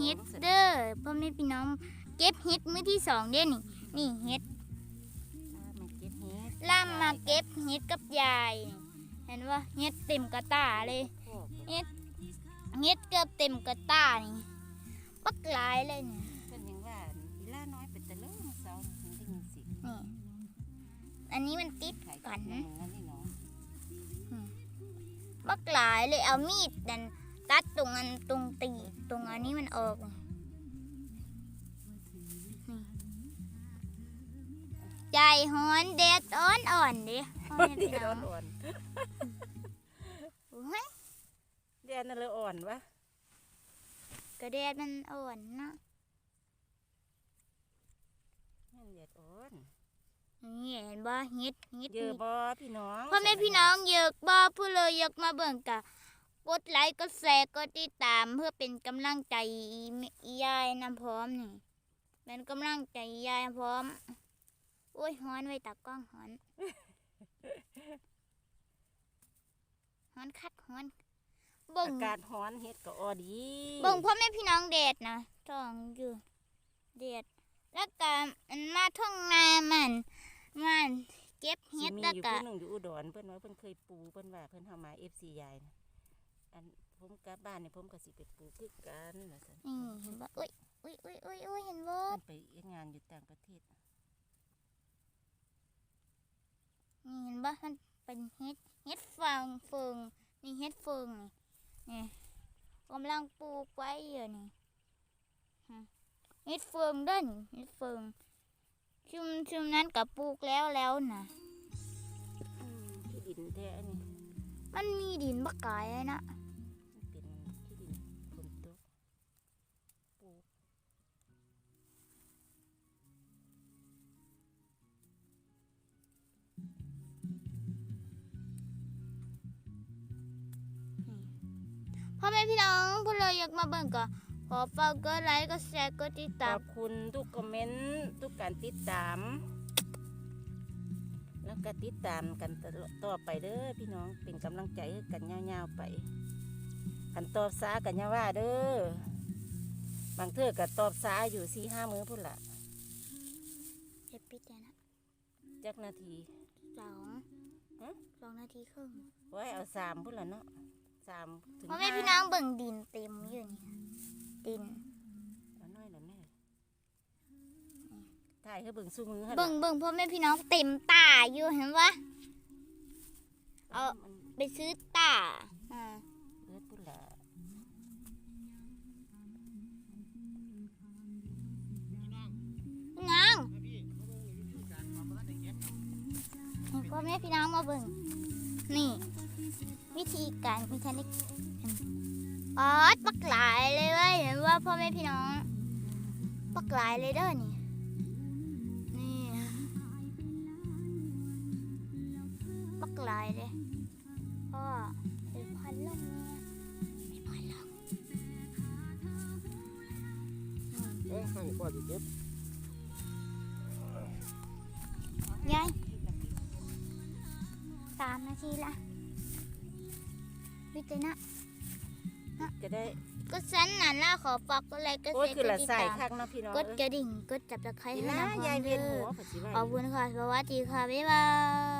เฮ็ดเด้อพ่อแม่พี่น้อง เก็บเฮ็ดมื้อที่สองเด้อนี่ นี่เฮ็ดมาเก็บเฮ็ดล่ามมาเก็บเฮ็ดกับยายนี่เห็นว่าเฮ็ดเต็มกระตาเลยโอ้เฮ็ดเฮ็ดเกือบเต็มกระตานี่ปักหลายเลยเนี่ยเพิ่นยังว่าอีล่าน้อยเป็นตะเลิงเสาถึงได้ยินเสินี่อันนี้มันติดขายกันอย่างนั้นนี่เนาะปักหลายเลยเอามีดดัน ตัดตรงอันตรงตีตรงอันนี้มันออกนี่ใจหอนเด็ดอ่อนอ่อนๆดิพ่อแม่เดีพี่ยน้วองอ่อนโอ้ยเดียวนั่นเลยอ่อนวะกระเด็ดมันอ่อนเนาะนั่นเดียดอ่อนนี่เห็นบ่เฮ็ดเฮ็ดเยอะนี่บ่พี่น้องพ่อแม่พี่น้องอยากบ่ผู้เลยอยากมาเบิ่งกะ กดไลค์กดแชร์กดติดตามเพื่อเป็นกำลังใจอียายนำพร้อมนี่เป็นกำลังใจอียายพร้อมโอ้ยฮ้อนไว้ตากล้องฮ้อนฮ้อนคักฮ้อนเบิ่งอากาศร้อนเฮ็ดก็อ่อดีเบิ่งพ่อแม่พี่น้องแดดนะท้องอยู่แดดแล้วก็อันมาท่องนามันมันเก็บสิเฮ็ดมีแล้วอยู่ก็ผู้หนึงอยู่อุดรเพิ่นว่าเพิ่นเคยปลูกเพิ่นว่าเพิ่นเฮามา FC ยายนะ อันผมกลับบ้านนี่ผมก็สิไปปลูกคือกันว่าซั่นนี่เห็นบ่อุ้ยอุ้ยอุ้ยอุ้ยอุ้ยเห็นบ่เพิ่นไปเฮ็ดงานอยู่ต่างประเทศ นี่เห็นบ่มันเป็นเฮ็ดเฮ็ดฟางเฟืองนี่เฮ็ดเฟืองนี่นี่กำลังปลูกไว้อยู่นี่ฮะเฮ็ดเฟืองเด้อนี่เฮ็ดเฟืองชุมชุมนั้นก็ปลูกแล้วแล้วนะอืมที่ดินแท้อันนี้มันมีดินบักกายเลยนะ พ่อแม่พี่น้องผู้เลยอยากมาเบิ่งก็ขอฝากกดไลค์กดแชร์กดติดขตาอมบคุณทุกคอมเมนต์ ทุกการติดตาม แล้วก็ติดตามกันต่อไปเด้อพี่น้องเป็นกำลังใจให้กันยาวๆไปกันตอบสากันอยาว่าเด้อบางเทื่อก็ตอบสาอยู่สี่ห้ามื้อพุ่นละเฮ็ดปิดแล้วนะจักนาที สองฮะ สองนาทีครึ่ง ไว้เอาสามพุ่นละเนาะ สามถึงพ่อแม่ห้าพี่น้องเบิ่งดินเต็มอยู่นี่นะดินเอาน้อยละแม่ถ่ายให้เบิ่งสู้มือให้เบิ่งเบิ่งพ่อแม่พี่น้องเต็มตาอยู่เห็นปะเอามันไปซื้อตาอ่าเลือดพุ่นละนางให้พ่อแม่พี่น้องมาเบิ่งนี่วิ ธีการมีเทคนิคอ๋อปักหลายเลยเว้ยเห็นว่าพ่อแม่พี่น้อง ปักหลายเลยเด้อนี่นี่ปักหลายเลยพ่อเป็นพันลงเนี่ยเป็นพันลงเอ้ยให้พ่อสิเก็บยายสามนาทีละ วิจนะจะได้ก็สั้นนั่นละขอฝากก็ไลค์ก็โอ้ยแชร์คือก็ละติดใส่ตามคักเนาะพี่น้องกดเอ้ยกระดิ่งกดจับตะไคร้อีให้น่าน้ำพร้ยาอยมเวียนเด้หัอวผัดสิว่าขอบคุณค่ะสวัสดีค่ะบ๊ายบาย